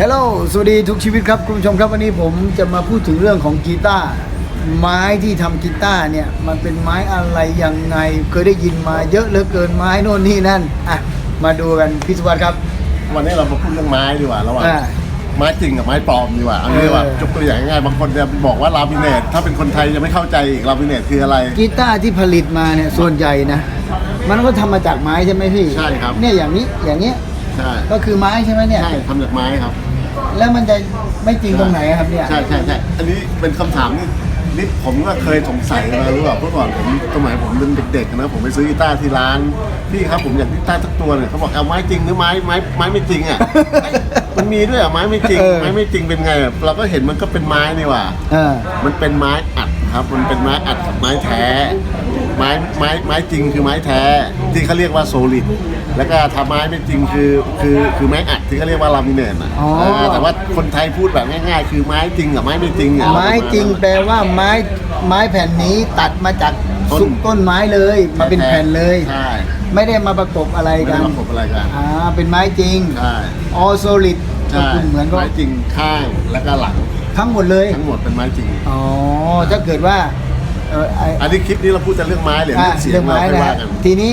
ฮลโหลสวัสดีทุกชีวิตครับคุณผู้ชมครับวันนี้ผมจะมาพูดถึงเรื่องของกีตาร์ไม้ที่ทำกีตาร์เนี่ยมันเป็นไม้อะไรยังไงเคยได้ยินมาเยอะเหลือเกินไม้โน่นนี่นั่นอะมาดูกันพี่สุวัสดิ์ครับ วันนี้เรามาพูดเรื่องไม้ดีกว่าระหว่างอ่า ไม้จริงกับไม้ปลอมดีกว่าเอางี้ดีกว่าเออยกตัวอย่างง่ายๆบางคนจะบอกว่าลามิเนตถ้าเป็นคนไทยจะไม่เข้าใจอีกลามิเนตคืออะไร กีตาร์ที่ผลิตมาเนี่ยส่วนใหญ่นะมันก็ทำมาจากไม้ใช่ไหมพี่ใช่ครับ เนี่ยอย่างนี้อย่างเงี้ยใช่ก็คือไม้ใช่ไหมเนี่ย ใช่ทำจากไม้ครับ แล้วมันจะไม่จริงตรงไหนอะครับเนี่ย ใช่ใช่ใช่อันนี้เป็นคำถามนี่นี่ผมก็เคยสงสัยมารู้เปล่าเมื่อก่อนผมสมัยผมเป็นเด็กๆนะผมไปซื้อกีตาร์ที่ร้านพี่ครับผมอยากกีตาร์สักตัวเนี่ยเขาบอกเอาไม้จริงหรือไม้ไม้ไม้ไม่จริงอะเอ้ยมันมีด้วยเหรอะไม้ไม่จริงเออ ไม้ไม่จริงเป็นไงอะเราก็เห็นมันก็เป็นไม้นี่หว่า เออ มันเป็นไม้อัดครับ มันเป็นไม้อัดกับไม้แท้ ไม้ไม้ไม้จริงคือไม้แท้ ที่เขาเรียกว่าโซลิด แล้วก็ถ้าไม้ไม่จริงคือคือคือไม้อัดที่เขาเรียกว่าลามิเนตอะอ๋อ เออแต่ว่าคนไทยพูดแบบง่าย ๆ คือไม้จริงกับไม้ไม่จริงอะ ไม้จริงแปลว่าไม้ไม้แผ่นนี้ตัดมาจากต้น ซุกต้นไม้เลย มาเป็นแผ่นเลย ใช่ไม่ได้มาประกบอะไรไม่กัได้นมาประกบอะไรกันอ่าเป็นไม้จริงใช่ออโซลิดก็ใช่คือเหมือนก็ไม้จริงข้างแล้วก็หลังทั้งหมดเลยทั้งหมดเป็นไม้จริง อ๋อถ้าเกิดว่าเออไอ้อันนี้คลิปนี้เราพูดแต่เรื่องไม้เลยอะเรื่องเสียเรื่องงเราไม้ไม่นะว่าฮะกัน ทีนี้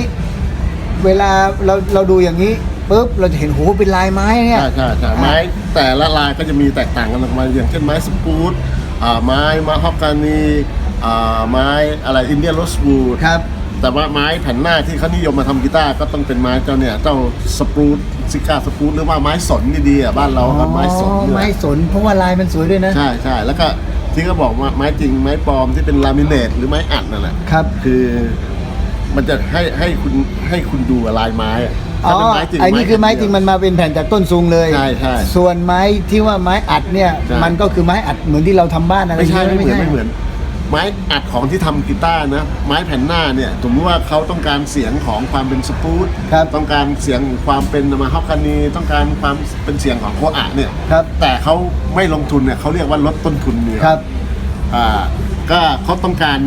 เวลาเราเราดูอย่างนี้ปุ๊บเราจะเห็นโหเป็นลายไม้เนี่ย ใช่ใช่ใช่ไม้แต่ละลายก็จะมีแตกต่างกันออกมาอย่างเช่นไม้สปูตอ่าไม้มะฮอกกานีอ่าไม้อะไรอินเดียโรสบูดครับ แต่ว่าไม้แผ่นหน้าที่เขานิยมมาทำกีตาร์ก็ต้องเป็นไม้เจ้าเนี่ยเจ้าสปรูตซิก้าสปรูตหรือว่าไม้สนดีๆอะบ้านเราก็ไม้สนอ๋อเนี่ย ไม้สนเพราะว่าลายมันสวยด้วยนะ ใช่ใช่แล้วก็ที่เขาบอกว่าไม้จริงไม้ปลอมที่เป็นลามิเนตหรือไม้อัดนั่นแหละครับ คือ มันจะให้ให้คุณให้คุณดูลายไม้อะอ๋อถ้าเป็นไม้จริงไอ้นี่คือไม้จริงมันมาเป็นแผ่นจากต้นซุงเลยใช่ใช่ส่วนไม้ที่ว่าไม้อัดเนี่ย ใช่ มันก็คือไม้อัดเหมือนที่เราทำบ้านอะไรไม่ใช่ย่างไม่งี้เหมือนไม่เหมือน ไม้อัดของที่ทำกีตาร์นะไม้แผ่นหน้าเนี่ยสมมติว่าเขาต้องการเสียงของความเป็นสปูตครับต้องการเสียงความเป็นมาฮอกกานีต้องการความเป็นเสียงของโคอาเนี่ย ครับ แต่เขาไม่ลงทุนเนี่ยเขาเรียกว่าลดต้นทุนเนี่ยครับ อ่าก็เขาต้องการ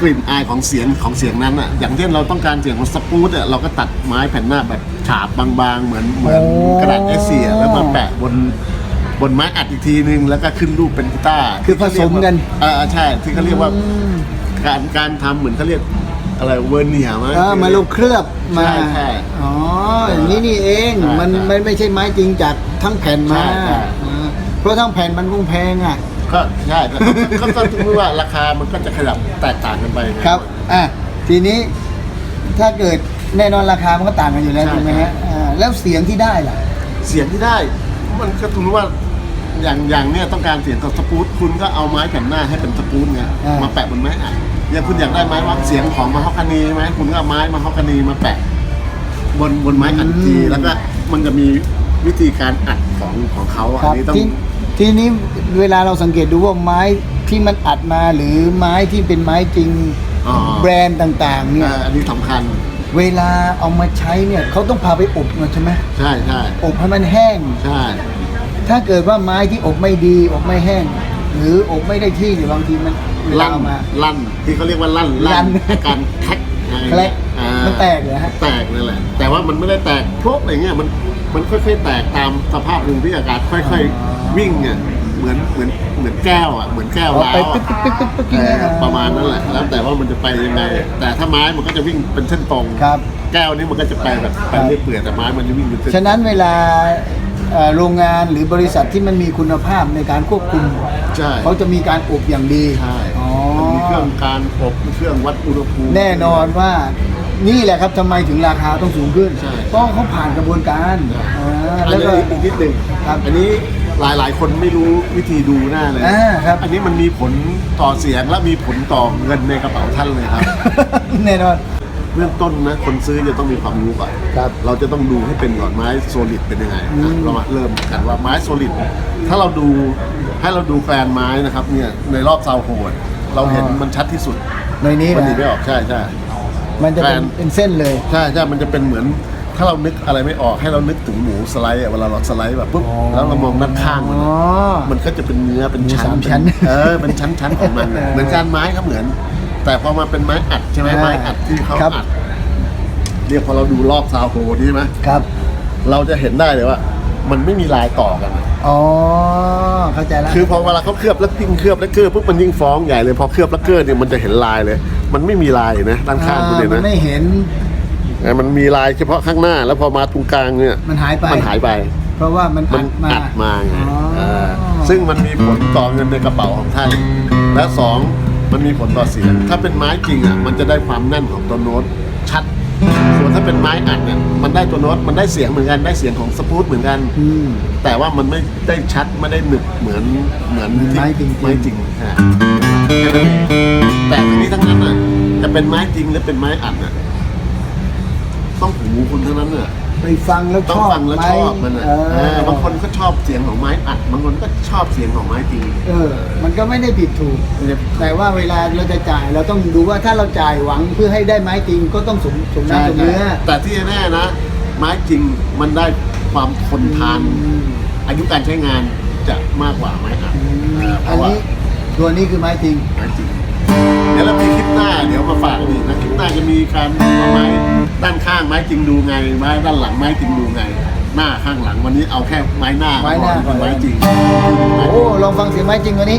กลิ่นอายของเสียงของเสียงนั้นอะอย่างเช่นเราต้องการเสียงของสปูตเนี่ยเราก็ตัดไม้แผ่นหน้าแบบฉาบบางๆ เหมือนเหมือนโอ้กระดาษเอเชียแล้วมาแปะบนบนไม้อัดอีกทีนึงแล้วก็ขึ้นรูปเป็นกีตาร์คือผสมกันเออใช่ที่เขาเรียกว่าอืมการการทำเหมือนเขาเรียกอะไรเวอร์เนียมั้ยเออมาลงเคลือบมาใช่ใช่อ๋ออย่างนี้นี่เองใช่มันใช่มันไม่ใช่ไม้จริงจากทั้งแผ่นมาใช่ใช่อ่าเพราะทั้งแผ่นมันคงแพงอะ ก็ใช่แต่ก็ก็ถึงว่าราคามันก็จะขยับแตกต่างกันไปไง ครับ อะ ทีนี้ถ้าเกิดแน่นอนราคามันก็ต่างกันอยู่แล้วใช่ ถูกไหมฮะอ่าแล้วเสียงที่ได้ล่ะ เสียงที่ได้ มันก็ถือว่าอย่างอย่างเนี้ยต้องการเสียงกับสปูตคุณก็เอาไม้แผ่นหน้าให้เป็นสปูตไงอ่าม มาแปะบนไม้อัดอย่างคุณอยากได้ไม้ว่าเสียงของมาฮอกกานีไหมคุณก็เอาไม้มาฮอกกานีมาแปะ บนบนไม้อัดอีกทีแล้วก็มันจะมีวิธีการอัดของของเขาคอันรับนี้ต้อง ที ทีนี้เวลาเราสังเกตดูว่าไม้ที่มันอัดมาหรือไม้ที่เป็นไม้จริงอ๋อ แบรนด์ต่างๆเนี่ยอ่าอันนี้สำคัญ เวลาเอามาใช้เนี่ยเขาต้องพาไปอบนะใช่ไหมใช่ใช่อบให้มันแห้ง ใช่ถ้าเกิดว่าไม้ที่อบไม่ดีอบไม่แห้ง หรืออบไม่ได้ที่หรือบางทีมันเวลาลั่นเอามา ลั่นที่เขาเรียกว่าลั่นลั่นอาการแคกอะไรแคลกอ่า มันแตกเหรอฮะ แตกนั่นแหละ แต่ว่ามันไม่ได้แตกโพรกอะไรเงี้ยมันมันค่อยๆแตกตามสภาพภูมิอากาศค่อยๆวิ่งอะเหมือนเหมือนเหมือนแก้วอะเหมือนแก้วเอาล้าไปวปึ๊อะกปึ๊กปึ๊กปึ๊กปึ๊กเออย่างเงี้ยอประมาณนั้นแหละ แล้วแต่ว่ามันจะไปยังไง แต่ถ้าไม้มันก็จะวิ่งเป็นเส้นตรงครับ แก้วนี่มันก็จะไปแบบไปเรื่อยเปื่อยแต่ไม้มันจะวิ่งเป็นเส้น ฉะนั้นเวลาเอ่อโรงงานหรือบริษัทที่มันมีคุณภาพในการควบคุม ใช่ เขาจะมีการอบอย่างดีใช่อ๋อมันมีเครื่องการอบมีเครื่องวัดอุณหภูมิแน่นอนว่า นี่แหละครับทำไมถึงราคาต้องสูงขึ้น ใช่ เพราะเขาผ่านกระบวนการใช่อ่าอันแล้วนี้ก็อีกนิดหนึ่งครับอันนี้หลายหลายๆคนไม่รู้วิธีดูหน้าเลยอ่าครับ อันนี้มันมีผลต่อเสียงและมีผลต่อเงินในกระเป๋าท่านเลยครับ แน่นอนเบื้องต้นนะคนซื้อจะต้องมีความรู้ก่อนครับเราจะต้องดูให้เป็นก่อนไม้โซลิดเป็นยังไงอืมเรามาเริ่มกันว่าไม้โซลิดถ้าเราดูให้เราดูแฟนไม้นะครับเนี่ยในรอบซาวโหดเราเห็นมันชัดที่สุดในนี้มันหนีนะไม่ออกใช่ใช่ มันจะเป็นแฟนเป็นเส้นเลย ใช่ใช่มันจะเป็นเหมือน ถ้าเรานึกอะไรไม่ออกให้เรานึกถึงหมูสไลด์อะเวลาเราสไลด์แบบปุ๊บอ๋อแล้วเรามองด้านข้างมันอ๋อะอมันก็จะเป็นเนื้อเป็นหมูชั้นสามชั้นเออเป็นชั้นชั้นของมันอะเออเหมือนการไม้ครับเหมือน แต่พอมาเป็นไม้อัดใช่ไหมอ่าไม้อัดที่เขาครับ อัดเรียกพอเราดูรอบซาวโฮนี่ใช่ไหมครับ เราจะเห็นได้เลยว่า มันไม่มีลายต่อกันอะ อ๋อ เข้าใจแล้ว คือพอเวลาเขาเคลือบแล้วยิ่งเคลือบแล้วเกอร์ปุ๊บมันยิ่งฟ้องใหญ่เลยพอเคลือบแล้วเกอร์เนี่ยมันจะเห็นลายเลย มันไม่มีลายนะด้านข้างคุณเนี่ยมันะนไม่เห็นแต่มันมีลายเฉพาะข้างหน้า แล้วพอมาตรงกลางเนี่ยมันหายไปมันหายไป เพราะว่ามันมันอัดมาอัดมาไงอ๋ออาซึ่งมันมีผลต่อเงินในกระเป๋าของท่าน และสองมันมีผลต่อเสียงถ้าเป็นไม้จริงอะมันจะได้ความแน่นของตัวโน้ตชัดส่วนถ้า เป็นไม้อัดเนี่ยมันได้ตัวโน้ตมันได้เสียงเหมือนกันได้เสียงของสปูตเหมือนกัน อืม แต่ว่ามันไม่ได้ชัดไม่ได้หนึบเหมือนเหมือนที่ไม้จริงๆ ไม้จริงฮะแต่ทั้งนี้ทั้งนั้นอะจะเป็นไม้จริงหรือเป็นไม้อัดอะต้องหูคุณเท่านั้นอะ ไปฟังแล้วต้ชองอบฟังแล้วไหชอบมันอะเอเอออบางคนก็ชอบเสียงของไม้อัด บางคนก็ชอบเสียงของไม้จริงเออ มันก็ไม่ได้ผิดถูกแต่ว่าเวลาเราจะจ่ายเราต้องดูว่าถ้าเราจ่ายหวังเพื่อให้ได้ไม้จริงก็ต้องสมสมน้ำสมเนื้อ แต่ที่แน่ๆนะ ไม้จริงมันได้ความทนทาน อืม อายุการใช้งานจะมากกว่าไม้อัดเออเพอันราะว่านี้ตัวนี้คือไม้จริง ไม้จริง หน้าเดี๋ยวมาฝากอีกนะคลิปหน้าจะมีการเอาไม้ด้านข้างไม้จริงดูไง ไม้ด้านหลังไม้จริงดูไง หน้าข้างหลังวันนี้เอาแค่ไม้หน้าไม้หน้าก่อน ไม้จริง โอ้ลองฟังเสียงไม้จริงวันนี้